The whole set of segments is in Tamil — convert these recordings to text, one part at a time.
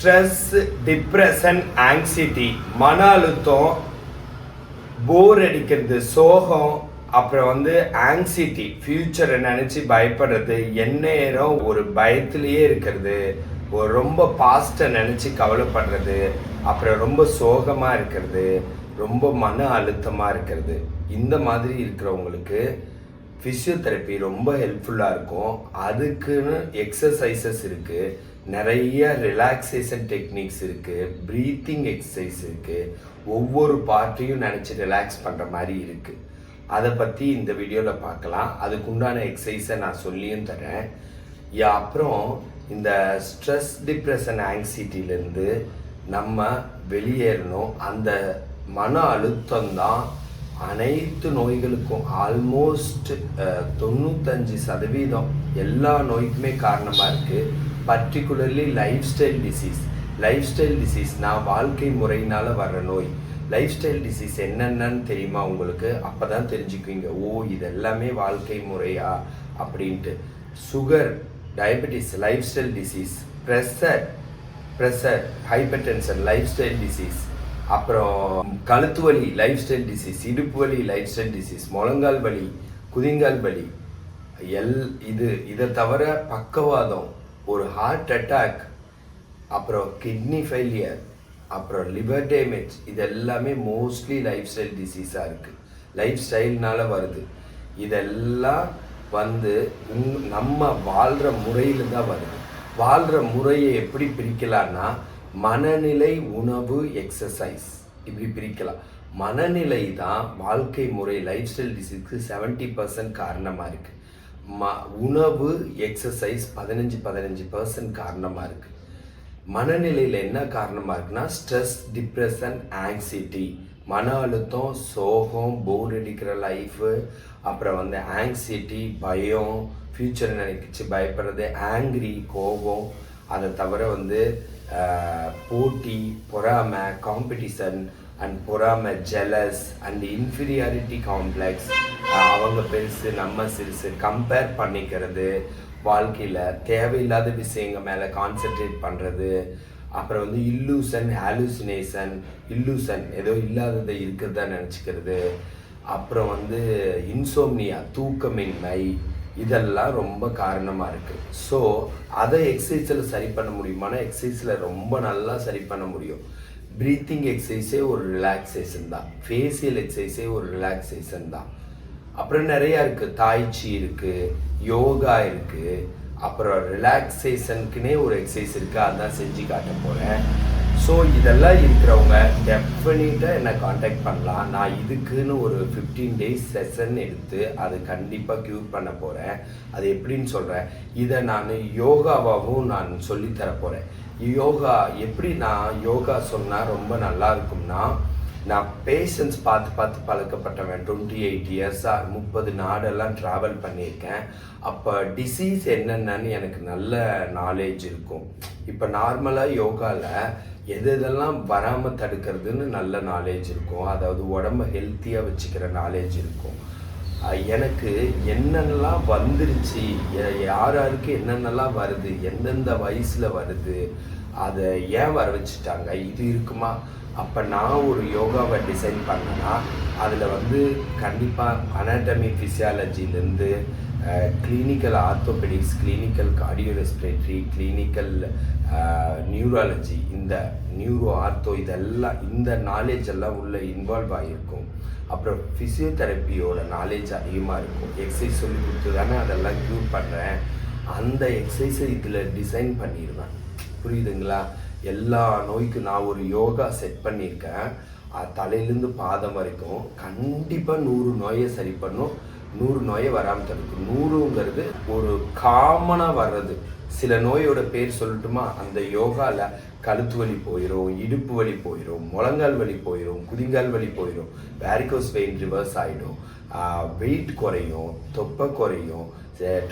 ஸ்ட்ரெஸ் டிப்ரெஷன் ஆங்ஸைட்டி மன அழுத்தம் போர் அடிக்கிறது சோகம் அப்புறம் வந்து ஆங்ஸைட்டி ஃப்யூச்சரை நினச்சி பயப்படுறது எந்நேரம் ஒரு பயத்திலேயே இருக்கிறது ஒரு ரொம்ப பாஸ்ட்டை நினச்சி கவலைப்படுறது அப்புறம் ரொம்ப சோகமாக இருக்கிறது ரொம்ப மன அழுத்தமாக இருக்கிறது. இந்த மாதிரி இருக்கிறவங்களுக்கு ஃபிசியோதெரப்பி ரொம்ப ஹெல்ப்ஃபுல்லாக இருக்கும். அதுக்குன்னு எக்ஸசைசஸ் இருக்குது நிறைய ரிலாக்ஸேஷன் டெக்னிக்ஸ் இருக்குது ப்ரீத்திங் எக்ஸசைஸ் இருக்குது ஒவ்வொரு பார்ட்டையும் நினச்சி ரிலாக்ஸ் பண்ணுற மாதிரி இருக்குது அதை பற்றி இந்த வீடியோவில் பார்க்கலாம். அதுக்குண்டான எக்ஸசைஸை நான் சொல்லியும் தரேன். யா அப்புறம் இந்த ஸ்ட்ரெஸ் டிப்ரெஷன் ஆங்ஸைட்டிலேருந்து நம்ம வெளியேறணும். அந்த மன அழுத்தம் தான் அனைத்து நோய்களுக்கும் ஆல்மோஸ்ட் தொண்ணூத்தஞ்சு சதவீதம் எல்லா நோய்க்குமே காரணமாக இருக்குது particularly lifestyle disease lifestyle நான் வாழ்க்கை முறையினால் வர்ற நோய். லைஃப் ஸ்டைல் டிசீஸ் என்னென்னு தெரியுமா உங்களுக்கு? அப்போ தான் தெரிஞ்சுக்குவீங்க. ஓ இது எல்லாமே வாழ்க்கை முறையா? அப்படின்ட்டு. Sugar diabetes lifestyle disease pressure pressure hypertension lifestyle disease அப்புறம் கழுத்து வலி லைஃப் ஸ்டைல் டிசீஸ் இடுப்பு வலி லைஃப் ஸ்டைல் டிசீஸ் முழங்கால் வலி குதிங்கால் வலி. எல் இது இதை தவிர பக்கவாதம் ஒரு ஹார்ட் அட்டாக் அப்புறம் கிட்னி ஃபெயிலியர் அப்புறம் லிவர் டேமேஜ் இது எல்லாமே மோஸ்ட்லி லைஃப் ஸ்டைல் டிசீஸாக இருக்குது லைஃப் ஸ்டைல்னால வருது. இதெல்லாம் வந்து நம்ம வாழ்கிற முறையில் தான் வருது. வாழ்கிற முறையை எப்படி பிரிக்கலாம்னா மனநிலை உணவு எக்ஸசைஸ் இப்படி பிரிக்கலாம். மனநிலை தான் வாழ்க்கை முறை லைஃப் ஸ்டைல் டிசீஸ்க்கு செவன்ட்டி பர்சன்ட் காரணமாக இருக்குது ம உணவு எக்ஸசைஸ் பதினஞ்சு பதினஞ்சு பர்சன்ட் காரணமாக இருக்குது மனநிலையில் என்ன காரணமாக இருக்குன்னா ஸ்ட்ரெஸ் டிப்ரெஷன் ஆங்ஸைட்டி மன அழுத்தம் சோகம் போர் அடிக்கிற லைஃபு அப்புறம் வந்து ஆங்ஸைட்டி பயம் ஃப்யூச்சர் நினைக்கிச்சு பயப்படுறது ஆங்க்ரி கோபம். அதை தவிர வந்து போட்டி பொறாமை காம்படிஷன் அண்ட் பொறாமை ஜெலஸ் அண்ட் இன்ஃபீரியாரிட்டி காம்ப்ளெக்ஸ் அவங்க பெருசு நம்ம சிறுசு கம்பேர் பண்ணிக்கிறது வாழ்க்கையில் தேவையில்லாத விஷயங்கள் மேலே கான்சென்ட்ரேட் பண்ணுறது அப்புறம் வந்து இல்லூசன் ஹாலுசினேஷன் இல்லூசன் ஏதோ இல்லாததை இருக்கிறதா நினச்சிக்கிறது அப்புறம் வந்து இன்சோம்னியா தூக்கமின்மை இதெல்லாம் ரொம்ப காரணமாக இருக்குது ஸோ அதை எக்ஸசைஸில் சரி பண்ண முடியுமானா எக்ஸசைஸில் ரொம்ப நல்லா சரி பண்ண முடியும். ப்ரீத்திங் எக்ஸசைஸே ஒரு ரிலாக்ஸேஷன் தான். ஃபேஷியல் எக்ஸசைஸே ஒரு ரிலாக்ஸேஷன் தான். அப்புறம் நிறையா இருக்குது தாய்ச்சி இருக்குது யோகா இருக்குது அப்புறம் ரிலாக்ஸேஷனுக்குனே ஒரு எக்ஸசைஸ் இருக்குது அதான் செஞ்சு காட்ட போகிறேன் ஸோ இதெல்லாம் இருக்கிறவங்க டெஃபினட்டாக என்னை காண்டாக்ட் பண்ணலாம். நான் இதுக்குன்னு ஒரு ஃபிஃப்டீன் டேஸ் செஷன் எடுத்து அது கண்டிப்பாக க்யூர் பண்ண போகிறேன் அது எப்படின்னு சொல்கிறேன் இதை நான் யோகாவாகவும் நான் சொல்லித்தர போகிறேன் யோகா எப்படி நான் யோகா சொன்னால் ரொம்ப நல்லா இருக்கும்னா நான் பேஷன்ஸ் பார்த்து பார்த்து பழக்கப்பட்டவன் டுவெண்ட்டி எயிட் இயர்ஸாக முப்பது நாடெல்லாம் ட்ராவல் பண்ணியிருக்கேன். அப்போ டிசீஸ் என்னென்னு எனக்கு நல்ல நாலேஜ் இருக்கும். இப்போ நார்மலாக யோகாவில் எது எதெல்லாம் வராமல் தடுக்கிறதுன்னு நல்ல நாலேஜ் இருக்கும். அதாவது உடம்ப ஹெல்த்தியாக வச்சுக்கிற நாலேஜ் இருக்கும். எனக்கு என்னென்னலாம் வந்துருச்சு? யார் யாருக்கு என்னென்னலாம் வருது? எந்தெந்த வயசில் வருது? அதை ஏன் வர வச்சுட்டாங்க? இது இருக்குமா? அப்போ நான் ஒரு யோகாவை டிசைன் பண்ணேன்னா அதில் வந்து கண்டிப்பாக anatomy ஃபிசியாலஜிலேருந்து clinical orthopaedics clinical cardio respiratory clinical neurology இந்த நியூரோ ஆர்த்தோ இதெல்லாம் இந்த நாலேஜ் எல்லாம் உள்ள இன்வால்வ் ஆகியிருக்கும் அப்புறம் ஃபிசியோதெரப்பியோட நாலேஜ் அதிகமாக இருக்கும். எக்ஸசைஸ் சொல்லி கொடுத்து தானே அதெல்லாம் க்யூர் பண்ணுறேன் அந்த எக்ஸசைஸை இதில் டிசைன் பண்ணிடுவேன் புரியுதுங்களா? எல்லா நோய்க்கும் நான் ஒரு யோகா செட் பண்ணியிருக்கேன் அது தலையிலேருந்து பாதம் வரைக்கும் கண்டிப்பாக நூறு நோயை சரி பண்ணும். நூறு நோயை வராமல் தடுக்கும். நூறுங்கிறது ஒரு காமனாக வர்றது. சில நோயோட பேர் சொல்லட்டுமா? அந்த யோகாவில் கழுத்து வலி போயிடும் இடுப்பு வலி போயிடும் முழங்கால் வலி போயிடும் குதிங்கால் வலி போயிடும் வேரிகோஸ் வெயின் ரிவர்ஸ் ஆகிடும் வெயிட் குறையும் தொப்பை குறையும்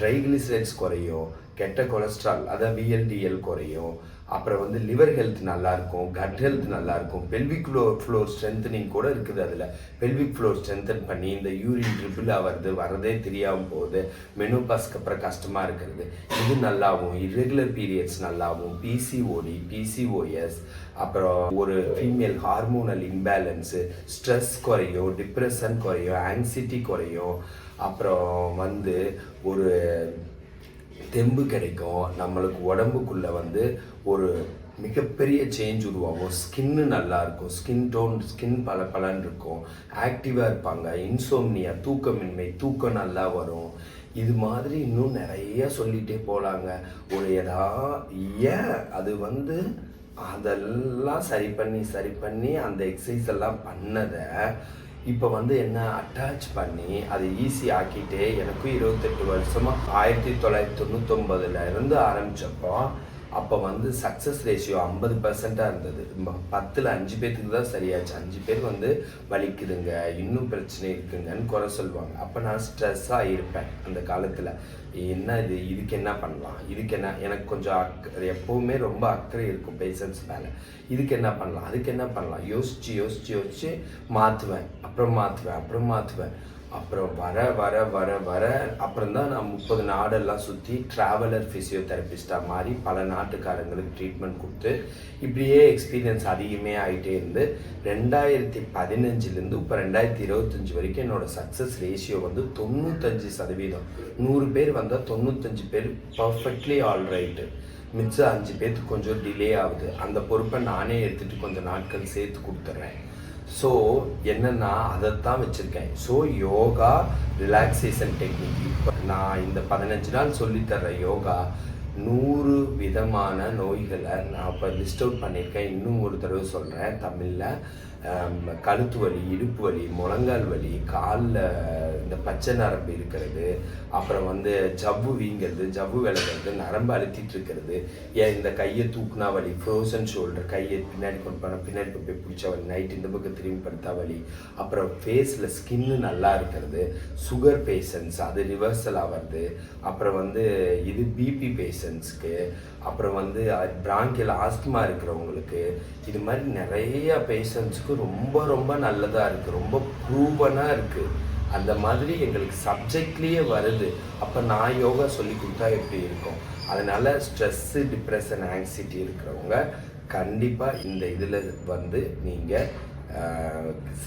ட்ரைகிளிசரைட்ஸ் குறையும் கெட்ட கொலஸ்ட்ரால் அதான் விஎல்டிஎல் குறையும். அப்புறம் வந்து லிவர் ஹெல்த் நல்லாயிருக்கும் கட் ஹெல்த் நல்லாயிருக்கும் பெல்விக் ஃப்ளோர் ஃப்ளோர் ஸ்ட்ரென்தனிங் கூட இருக்குது அதில். பெல்விக் ஃப்ளோர் ஸ்ட்ரென்தன் பண்ணி இந்த யூரின் ட்ரிபிள் ஆகிறது வரதே தெரியாமல் போகுது. மெனு பாஸ்க்கு அப்புறம் கஷ்டமாக இருக்கிறது. இது நல்லாவும் இரெகுலர் பீரியட்ஸ் நல்லாவும் பிசிஓடி பிசிஓஎஸ் அப்புறம் ஒரு ஃபீமேல் ஹார்மோனல் இம்பேலன்ஸு ஸ்ட்ரெஸ் குறையும் டிப்ரெஷன் குறையும் ஆங்ஸைட்டி குறையும். அப்புறம் வந்து ஒரு தெம்பு கிடைக்கும். நம்மளுக்கு உடம்புக்குள்ளே வந்து ஒரு மிகப்பெரிய சேஞ்ச் உருவாகும். ஸ்கின்னு நல்லா இருக்கும். ஸ்கின் டோன் ஸ்கின் பல பலன் இருக்கும் ஆக்டிவாக இருப்பாங்க. இன்சோம்னியா தூக்கமின்மை தூக்கம் நல்லா வரும். இது மாதிரி இன்னும் நிறைய சொல்லிகிட்டே போகலாங்க ஒரு எதா ஏன் அது வந்து அதெல்லாம் சரி பண்ணி சரி பண்ணி அந்த எக்ஸசைஸ் எல்லாம் பண்ணதை இப்போ வந்து என்ன அட்டாச் பண்ணி அதை ஈஸி ஆக்கிட்டே எனக்கும் இருபத்தெட்டு வருஷமாக ஆயிரத்தி தொள்ளாயிரத்தி தொண்ணூத்தொம்பதுல இருந்து ஆரம்பித்தப்போ அப்போ வந்து சக்ஸஸ் ரேஷியோ ஐம்பது பர்சண்ட்டாக இருந்தது. பத்தில் அஞ்சு பேர்த்துக்கு தான் சரியாச்சு. அஞ்சு பேர் வந்து வலிக்குதுங்க. இன்னும் பிரச்சனை இருக்குங்கன்னு குறை சொல்லுவாங்க. அப்போ நான் ஸ்ட்ரெஸ்ஸாக இருப்பேன் அந்த காலத்தில். என்ன இது? இதுக்கு என்ன பண்ணலாம்? இதுக்கு என்ன? எனக்கு கொஞ்சம் அக் எப்போவுமே ரொம்ப அக்கறை இருக்கும் பேஷன்ஸ் மேலே. இதுக்கு என்ன பண்ணலாம்? அதுக்கு என்ன பண்ணலாம்? யோசித்து யோசித்து யோசித்து மாற்றுவேன் அப்புறம் மாற்றுவேன் அப்புறம் மாற்றுவேன் அப்புறம் வர வர வர வர. அப்புறம் தான் நான் முப்பது நாடெல்லாம் சுற்றி ட்ராவலர் ஃபிசியோதெரபிஸ்டாக மாறி பல நாட்டுக்காரங்களுக்கு ட்ரீட்மெண்ட் கொடுத்து இப்படியே எக்ஸ்பீரியன்ஸ் அதிகமே ஆகிட்டே இருந்து ரெண்டாயிரத்தி பதினஞ்சுலேருந்து இப்போ ரெண்டாயிரத்தி இருபத்தஞ்சி வரைக்கும் என்னோடய சக்ஸஸ் ரேஷியோ வந்து தொண்ணூத்தஞ்சு சதவீதம். நூறு பேர் வந்தால் தொண்ணூத்தஞ்சு பேர் பர்ஃபெக்ட்லி ஆல் ரைட்டு மிச்சம் அஞ்சு பேர்த்துக்கு கொஞ்சம் டிலே ஆகுது. அந்த பொறுப்பை நானே எடுத்துகிட்டு கொஞ்சம் நாட்கள் சேர்த்து கொடுத்துட்றேன் ஸோ என்னன்னா அதைத்தான் வச்சுருக்கேன். ஸோ யோகா ரிலாக்ஸேஷன் டெக்னிக் இப்போ நான் இந்த பதினஞ்சு நாள் சொல்லித்தர யோகா நூறு விதமான நோய்களை நான் இப்போ லிஸ்ட் அவுட் பண்ணியிருக்கேன். இன்னும் ஒரு தடவை சொல்கிறேன் தமிழில் கழுத்து வலி இடுப்பு வலி முழங்கால் வலி காலில் இந்த பச்சை நரம்பு இருக்கிறது அப்புறம் வந்து ஜவ்வு வீங்கிறது ஜவ்வு விளக்கிறது நரம்பு அழுத்திட்டு இருக்கிறது. ஏன் இந்த கையை தூக்குனா வலி ஃப்ரோசன் ஷோல்டர் கையை பின்னாடி கொண்டு போனால் பின்னாடி கொண்டு போய் பிடிச்ச வலி நைட் இந்த பக்கம் திரும்பி படுத்தா வலி. அப்புறம் ஃபேஸில் ஸ்கின்னு நல்லா இருக்கிறது சுகர் பேஷண்ட்ஸ் அது ரிவர்சல் ஆகிறது அப்புறம் வந்து இது பிபி பேஷண்ட்ஸ்க்கு அப்புறம் வந்து பிராங்கியல் ஆஸ்துமா இருக்கிறவங்களுக்கு இது மாதிரி நிறைய பேஷண்ட்ஸ்க்கு ரொம்ப ரொம்ப நல்லதாக இருக்குது ரொம்ப ப்ரூவனாக இருக்குது அந்த மாதிரி எங்களுக்கு சப்ஜெக்ட்லேயே வருது. அப்போ நான் யோகா சொல்லி கொடுத்தா எப்படி இருக்கும்? அதனால் ஸ்ட்ரெஸ்ஸு டிப்ரெஷன் ஆங்ஸைட்டி இருக்கிறவங்க கண்டிப்பாக இந்த இதில் வந்து நீங்கள்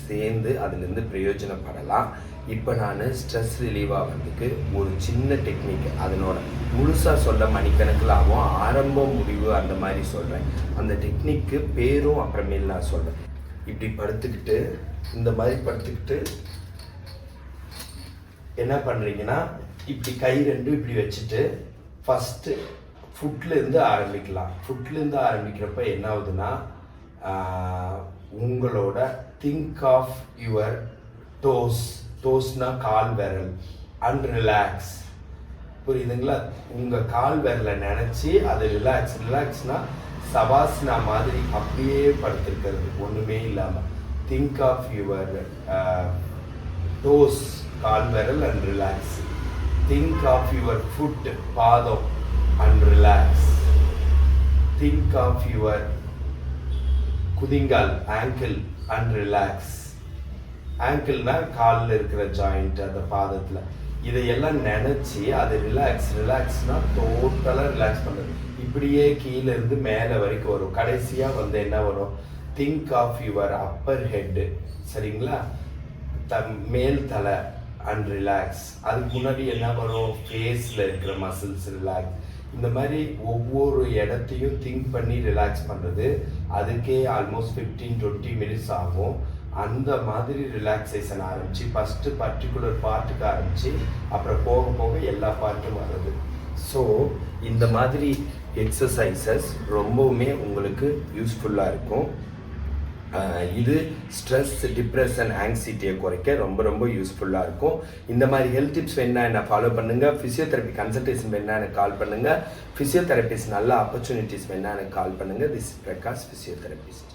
சேர்ந்து அதுலேருந்து பிரயோஜனப்படலாம். இப்போ நான் ஸ்ட்ரெஸ் ரிலீவ் ஆகிறதுக்கு ஒரு சின்ன டெக்னிக் அதனோட முழுசாக சொல்ல மணிக்கணக்கில் ஆகும் ஆரம்பம் முடிவு அந்த மாதிரி சொல்கிறேன் அந்த டெக்னிக்கு பேரும் அப்புறமேல் நான் சொல்கிறேன் இப்படி படுத்துக்கிட்டு இந்த மாதிரி படுத்துக்கிட்டு என்ன பண்ணுறீங்கன்னா இப்படி கை ரெண்டும் இப்படி வச்சுட்டு ஃபஸ்ட்டு ஃபுட்லேருந்து ஆரம்பிக்கலாம். ஃபுட்லேருந்து ஆரம்பிக்கிறப்ப என்ன ஆகுதுன்னா உங்களோட திங்க் ஆஃப் யுவர் டோஸ் டோஸ்னா கால் விரல். அண்ட் ரிலாக்ஸ் புரியுதுங்களா? உங்கள் கால் விரலை நினச்சி அதை ரிலாக்ஸ் ரிலாக்ஸ்னால் சவாஸ்னா மாதிரி அப்படியே படுத்திருக்கிறது. ஒன்றுமே இல்லாமல் திங்க் ஆஃப் யுவர் டோஸ் கால் விரல் and relax think of your foot பாதம் and relax think of your குதிங்கால் ankle and relax ஆங்கிள்னா காலில் இருக்கிற ஜாயிண்ட் அந்த பாதத்தில். இதையெல்லாம் நினச்சி அது ரிலாக்ஸ் ரிலாக்ஸ்னால் டோட்டலாக ரிலாக்ஸ் பண்ணுறது இப்படியே கீழேருந்து மேலே வரைக்கும் வரும். கடைசியாக வந்து என்ன வரும்? Think of your upper head சரிங்களா? த மேல் தலை அண்ட் ரிலாக்ஸ் அதுக்கு முன்னாடி என்ன வரும்? ஃபேஸில் இருக்கிற மசில்ஸ் ரிலாக்ஸ் இந்த மாதிரி ஒவ்வொரு இடத்தையும் திங்க் பண்ணி ரிலாக்ஸ் பண்ணுறது அதுக்கே ஆல்மோஸ்ட் ஃபிஃப்டீன் டுவெண்ட்டி மினிட்ஸ் ஆகும். அந்த மாதிரி ரிலாக்ஸேஷன் ஆரம்பிச்சு ஃபஸ்ட்டு பர்டிகுலர் பார்ட்டுக்கு ஆரம்பிச்சு அப்புறம் போக போக எல்லா பார்ட்டும் வர்றது. ஸோ இந்த மாதிரி எக்ஸசைசஸ் ரொம்பவுமே உங்களுக்கு யூஸ்ஃபுல்லாக இருக்கும். இது ஸ்ட்ரெஸ் டிப்ரெஷன் ஆங்ஸைட்டியை குறைக்க ரொம்ப ரொம்ப யூஸ்ஃபுல்லாக இருக்கும். இந்த மாதிரி ஹெல்த் டிப்ஸ் வேணா என்ன ஃபாலோ பண்ணுங்கள் ஃபிசியோதெரப்பி கன்சல்டேஷன் வேணா எனக்கு கால் பண்ணுங்கள் ஃபிசியோதெரபிஸ் நல்ல ஆப்பர்ச்சுனிட்டிஸ் வேணா எனக்கு கால் பண்ணுங்கள் திஸ் பிரகாஷ் ஃபிசியோதெரபிஸ்ட்